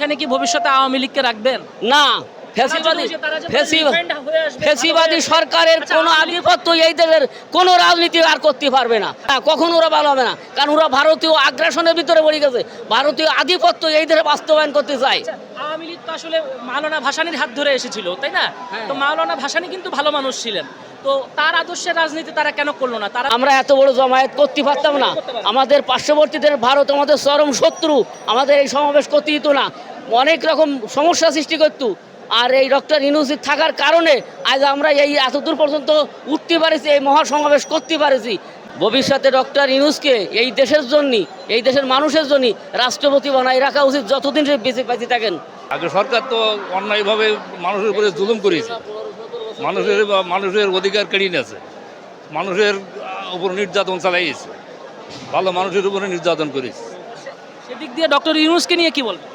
এখানে কি ভবিষ্যতে আওয়ামী লীগকে রাখবেন? না। সরকারের কোনো আওয়ামী- আধিপত্য এই দেশের কোনো রাজনীতি আর করতে পারবে না। কখনো ওরা ভালো হবে না। কারণ ওরা ভারতীয় আগ্রাসনের ভিতরে পড়ে গেছে। ভারতীয় আধিপত্য এই দেশে বাস্তবায়ন করতে চায়। আচ্ছা, আওয়ামী লীগ তো আসলে মাওলানা ভাসানির হাত ধরে এসেছিল তাই না? হ্যাঁ। তো মাওলানা ভাসানি কিন্তু ভালো মানুষ ছিলেন। তো তার আদর্শের রাজনীতি তারা কেন করল না? তারা আমরা এত বড় জমায়েত করতে পারতাম না। আমাদের পার্শ্ববর্তীদের ভারত আমাদের চরম শত্রু। আমাদের এই সমাবেশ করতে দিত না। অনেক রকম সমস্যা সৃষ্টি করতো। আর এই ডক্টর ইউনুসির থাকার কারণে আজ আমরা এই এতদূর পর্যন্ত উঠতে পারেছি এই মহা সমাবেশ করতে পারেছি। ভবিষ্যতে ডক্টর ইউনুসকে এই দেশের জন্য এই দেশের মানুষের জন্য রাষ্ট্রপতি বানাই রাখা উচিত যতদিন সে বেঁচে বেঁচে থাকেন। আগে সরকার তো অন্যায়ভাবে মানুষের উপরে জুলুম করেছে। মানুষের মানুষের অধিকার কেড়ে নিয়েছে। মানুষের উপর নির্যাতন চালাইছে। ভালো মানুষের উপরে নির্যাতন করেছে। সেদিক দিয়ে ডক্টর ইউনুসকে নিয়ে কি বলবেন?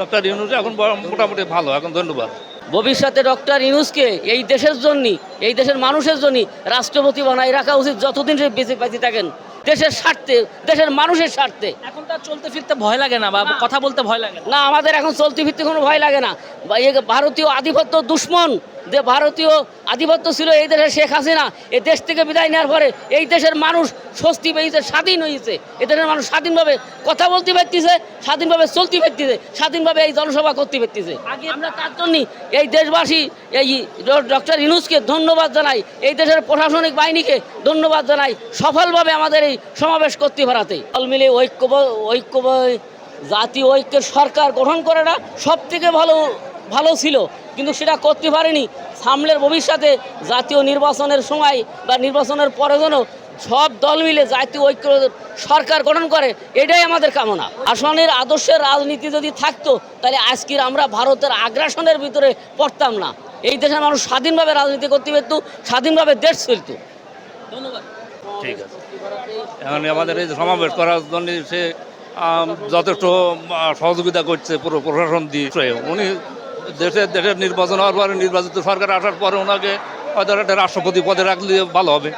ডক্টর ইউনুস এখন মোটামুটি ভালো এখন ধন্যবাদ। ভবিষ্যতে ডক্টর ইউনুসকে এই দেশের জন্য এই দেশের মানুষের জন্য রাষ্ট্রপতি বানাই রাখা উচিত যতদিন সে বেঁচে বেঁচে থাকেন। দেশের স্বার্থে দেশের মানুষের স্বার্থে। এখন তার চলতে ফিরতে ভয় লাগে না বা কথা বলতে ভয় লাগে না? না আমাদের এখন চলতে ফিরতে কোনো ভয় লাগে না। বা ভারতীয় আধিপত্য দুশ্মন। যে ভারতীয় আধিপত্য ছিল এই দেশের শেখ হাসিনা এই দেশ থেকে বিদায় নেওয়ার পরে এই দেশের মানুষ স্বস্তি পেয়েছে স্বাধীন হয়েছে। এই দেশের মানুষ স্বাধীনভাবে কথা বলতে পারতেছে স্বাধীনভাবে চলতে পারতেছে স্বাধীনভাবে এই জনসভা করতে পারতেছে। আগে আমরা তার জন্য এই দেশবাসী এই ডক্টর ইনুসকে ধন্যবাদ জানাই এই দেশের প্রশাসনিক বাহিনীকে ধন্যবাদ জানাই সফলভাবে আমাদের এই সমাবেশ করতে পারাতে। দল মিলে ঐক্য ঐক্য জাতীয় ঐক্যের সরকার গঠন করাটা সব থেকে ভালো ভালো ছিল। কিন্তু সেটা করতে পারেনি। সামনের ভবিষ্যতে জাতীয় নির্বাচনের সময় বা নির্বাচনের পরে যেন সব দল মিলে জাতীয় ঐক্য সরকার গঠন করে, এটাই আমাদের কামনা। আসনের আদর্শের রাজনীতি যদি থাকতো, তাহলে আজকের আমরা ভারতের আগ্রাসনের ভিতরে পড়তাম না। এই দেশের মানুষ স্বাধীনভাবে রাজনীতি করতে পারতো, স্বাধীনভাবে দেশ চলতো। ধন্যবাদ। ঠিক আছে। আমাদের এই সমাবেশ করার জন্য সে যথেষ্ট সহযোগিতা করছে পুরো প্রশাসন দিয়ে। উনি দেশের দেশের নির্বাচন হওয়ার পরে নির্বাচিত সরকার আসার পরে ওনাকে হয়তো একটা রাষ্ট্রপতি পদে রাখলে ভালো হবে।